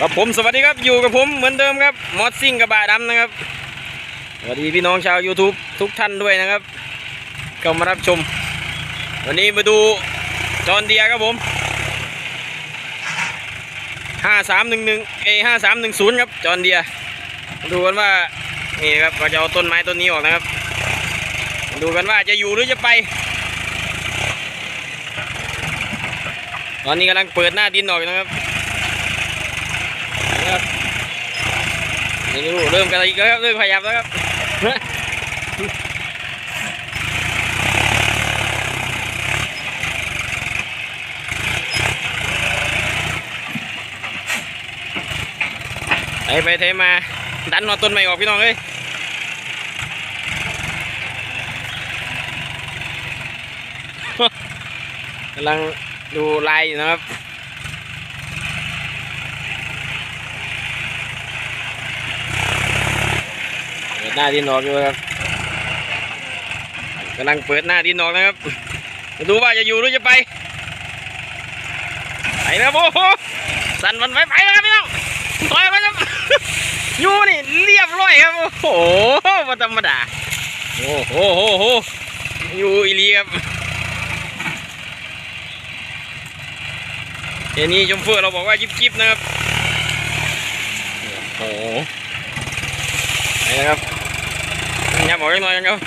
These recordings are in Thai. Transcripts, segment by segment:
ครับผมสวัสดีครับอยู่กับผมเหมือนเดิมครับมอสซิ่งกระบะดำนะครับสวัสดีพี่น้องชาว YouTube ทุกท่านด้วยนะครับเข้ามารับชม วันนี้มาดูจอนเดียครับผม5311เอ5310ครับจอนเดียดูกันว่านี่ครับเราจะเอาต้นไม้ต้นนี้ออกนะครับ ดูกันว่าจะอยู่หรือจะไป ตอนนี้กำลังเปิดหน้าดินออกอยนะครับ นี่ดูเริ่มกันอีกแล้วครับเริ่มขยับแล้วครับไปไปเทมาดันหนอต้นใหม่ออกพี่น้องเอ้ยกำลังดูลายอยู่นะครับ เปิด หน้าดินออกอยู่ครับกำลังเปิดหน้าดินออกนะครับมาดูว่าจะอยู่หรือจะไปไปแล้วโอ้โหสั่นมันไปไปแล้วครับพี่น้องถอยไปครับอยู่นี่เรียบร้อยครับโอ้โหมาธรรมดาโอ้โหโหโหอยู่อีหลีครับเดี๋ยวนี้ชมเฟือเราบอกว่ายิบยิบนะครับโอ้โหไปนะครับ ยับออกอีกหน่อยกันครับ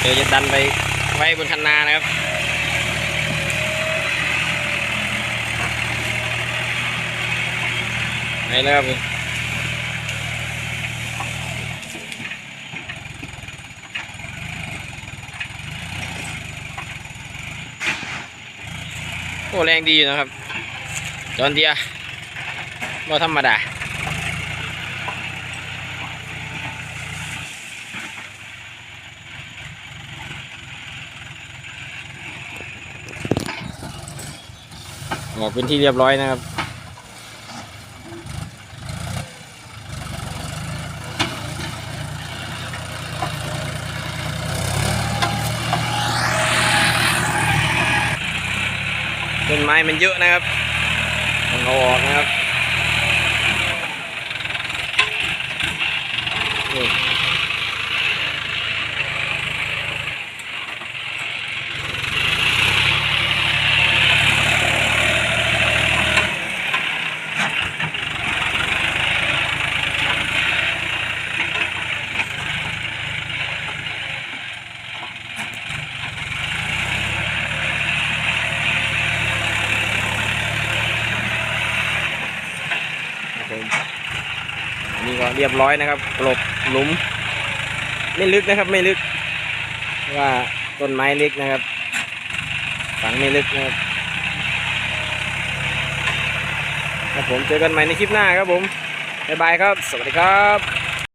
เดี๋ยวจะดันไปไว้บนคันนานะครับ ไปแล้วครับ โอ้แรงดีอยู่นะครับ จอนเดียบ่ธรรมดาออกเป็นที่เรียบร้อยนะครับ ต้นไม้มันเยอะนะครับต้องเอาออกนะครับ ก็เรียบร้อยนะครับกลบหลุม ไม่ลึกนะครับ ไม่ลึก ว่าต้นไม้เล็กนะครับ ฝังไม่ลึกนะครับครับผมเจอกันใหม่ในคลิปหน้าครับผมบ๊ายบายครับ สวัสดีครับ